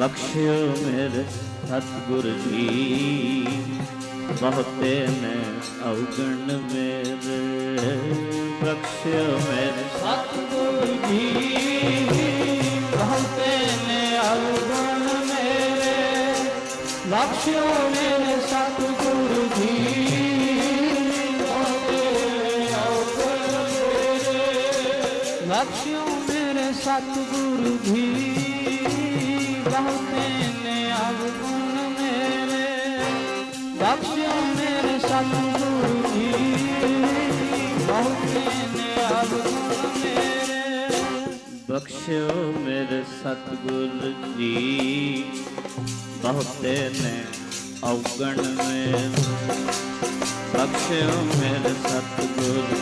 ਬਖਸ਼ਿਓ ਮੇਰੇ ਸਤਿਗੁਰ ਜੀ। ਬਹੁਤੇ ਨੇ ਔਗਣ ਮੇਰੇ। ਬਖਸ਼ਿਓ ਮੇਰੇ ਸਤਿਗੁਰ ਜੀ। ਬਹੁਤੇ ਨੇ ਅਵਗੁਣ ਮੇਰੇ। ਲਖਿਓ ਮੇਰੇ ਸਤਿਗੁਰ ਜੀ। ਮੇਰੇ। ਲਖਿਓ ਮੇਰੇ ਸਤਿਗੁਰ ਜੀ। ਲਖਿਓ ਮੇਰੇ ਸਤਿਗੁਰ ਜੀ। ਬਹੁਤੇ ਨੇ ਅਵਗੁਣ ਮੇਰੇ। ਬਖਸ਼ਿਓ ਮੇਰੇ ਸਤਿਗੁਰ ਜੀ। ਬਹੁਤੇ ਨੇ ਔਗਣ ਮੇਰੇ ਬਖਸ਼ਿਓ ਮੇਰੇ ਸਤਿਗੁਰ